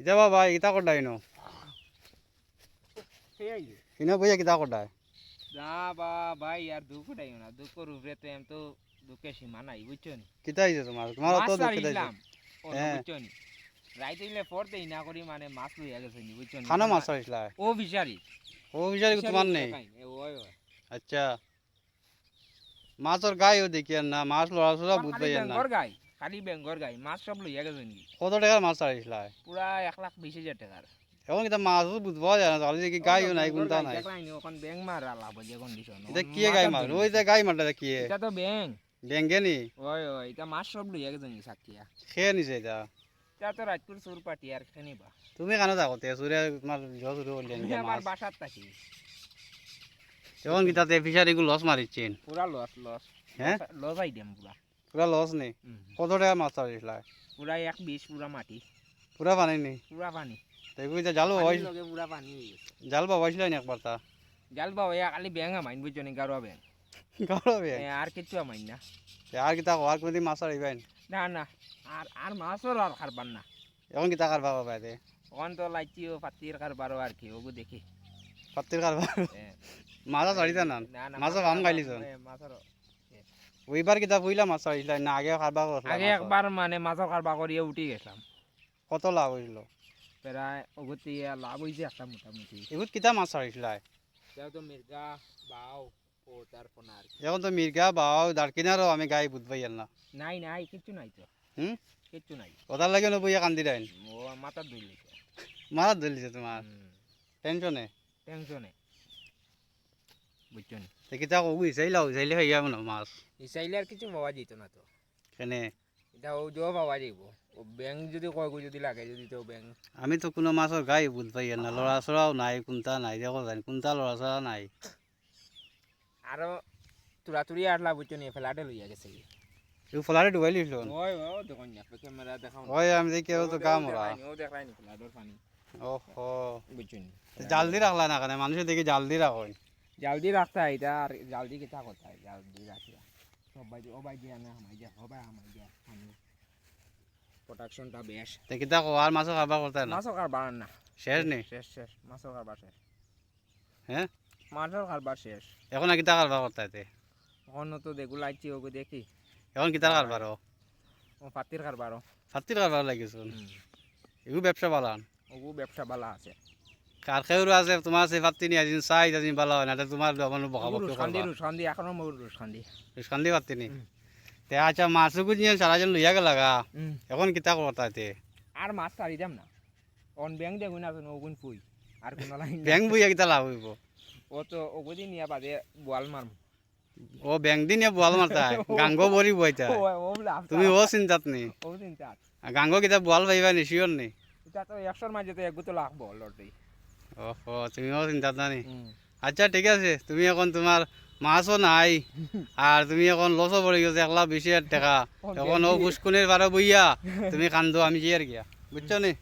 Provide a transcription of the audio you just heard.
কিতা বাবা কিতা করডাই নো কিনা বইয়া কিতা করডায় যা বা ভাই আর দুঃখ না উপরে তো এম তো দুঃখের সীমা নাই বুঝছ নি কিতা হইছে তোমার তোমার দুঃখ। বুঝছ নি রাইতে না করি মানে মাছ লইয়া গেছে নি বুঝছ নি খানা মাছ ও বিচারি ও বিচারি তোমার নেই আচ্ছা মাছের গায়েও দেখি আর না মাছ লড়া চড়া বুঝবাই না গাই খালি বেঙ্গর গাই মাছ সব লইয়া গেছে নি কত টাকার মাছ ছাড়িছিলা পুরা এক লাখ বিশ হাজার টাকার এখন কিতা মাছও বুঝবা যায় না তাহলে দেখি গাইও নাই কোনটা নাই? ওখান ব্যাং মারা লাভ যে কন্ডিশন এটা কি গাই মার ওই যে গাই মারটা কি এটা তো ব্যাং ব্যাঙ্গে নি? ওই ওই এটা মাছ সব লইয়া গেছে নি সাকিয়া খেয়ে নিছে এটা এটা তো রাজপুর সুর পাটি আর খেনিবা। তুমি কেন থাকো তে সুরে তোমার শুরু করলেন আমি আমার বাসার থাকি। এখন কি তাতে ফিশারি গুলো লস মারিচ্ছেন পুরা লস লস হ্যাঁ? লস আইটেম পুরা পুরা লস নেই। কত টাকা মাছ ছাড়িছিলা পুরা এক বিশ পুরা মাটি। পুরা পানি নেই পুরা পানি। তাই কইতে জাল বাবাই পুরা পানি। জাল বাবাইছিল না একবার তা জাল বাবা ইয়া খালি ব্যাং আমাইন বুঝছ নি গারোয়া ব্যাং গাড়বে এ, আর কিচ্ছু আমাইন না আর কি তা আর কোনদিন মাছ ছাড়িবেন না না আর আর মাছর আর খারবার না। এখন কি তা? টাকার বাবা পাইতে ওখান তো লাইচিও পাতির খারবারও আর কি ওগু দেখি। পাত্তির কারবার মাছ মাছা ছাড়িতা না? না না মাছও মাছের ভাম আর- খাইলিছ এ, মাছের ওইবার কিতা পইলা মাছ ছাড়িছিলা না আগে খারবার করছিলা আগে একবার মানে মাছের খারবা করিয়ে উঠি গেছিলাম। কত লাভ হইছিল প্রায় ওগুতি লাভ হয়েছে একটা মোটামুটি। এগুত কিতা মাছ ছাড়িছিলা তাও তো মির্গা বাও। এখন তো মির্গা বাও দারকিনারও আমি গাই বুঝবাই না নাই নাই কিচ্ছু নাই তো। হুম? কিচ্ছু নাই। ওটার লাগে বইয়া কান্দি দেন। ও মাথার দুই লিখে মারা ধরিছে তোমার টেনশনে টেনশনে বুঝছ নি তে কিতা কবু হিসাইলা হিসাইলে হইয়া মনে মাছ। চাইলে আর কিছু পাওয়া যেত না তো। কেনে? এটা ও জো পাওয়া যাইব। ও ব্যাংক যদি কয় কই যদি লাগে যদি তো ব্যাংক আমি তো কোনো মাছৰ গাই বুঝবাই না লৰা চৰাও নাই কোনটা নাই দেখো জানি কোনটা লৰা চৰা নাই। আরও তুরা তুরি আটলা বুঝছ নি ফেলাটে লইয়া গেছে এই ফলারে ডুবাই লিছিল ওই ও দেখুন না ক্যামেরা দেখাও ওই আমি দেখি ও তো কাম ওরা ও দেখাই নি ফেলাটোর পানি। ওহো বুঝছ নি জাল দি রাখলা না কেন মানুষে দেখি জাল দি জলদি রাখতে হয় এটা আর জলদি কিতা করতে হয় জলদি রাখিয়া সবাই ও বাই দিয়া না আমাই দিয়া সবাই আমাই দিয়া পানি প্রোটেকশনটা বেশ তে কিতা কো আর মাছৰ খাবার করতে না মাছও কারবার না শেষ নেই শেষ শেষ মাছও কারবার শেষ হ্যাঁ মাছও কারবার শেষ এখন আর কিতা কারবার করতে তে এখন তো দেখু লাগছি ওকে দেখি এখন কিতার কারবার ও ও পাতির কারবারও ফাতির কারবার লাগিছোন এগু ব্যবসা বালান ওগু ব্যবসা বালা আছে কার আছে তোমার সে ফাতি নি আজিন চাই আজিন বালা হয় না তোমার আমার বকা বকি রুসখান্দি করবা এখনও মোর রুসখান্দি কান্দি পাতি নি হুম। তে আচ্ছা সারাজন লইয়া গেল গা এখন কিতা করতা তে আর মাছ ছাড়ি দাম না। অন ব্যাংক দেখুন আছে ওগুন পুই। আর কোনো লাইন ব্যাংক বইয়া কিতা লাভ হইব। ও তো ওগুদি নিয়ে বাদে বোয়াল মারম ও ব্যাংক দিন বোয়াল মারতাই গাঙ্গ বরি বইতা ও তুমি ও চিন্তাত নি? ও চিন্তা আর গাঙ্গ কিতা বোয়াল পাইবা নি শিওর নি? এটা তো একশোর মাঝে তো একগু তো লাগবো লড়তেই ওহো তুমিও চিন্তা জানি আচ্ছা ঠিক আছে তুমি এখন তোমার মাছও নাই আর তুমি এখন লসও পড়ে গেছে এক লাখ বিশ হাজার টাকা এখন ও পুষ্কুনের পারে বইয়া তুমি কান্দো আমি কি আর গিয়া বুঝছ নি?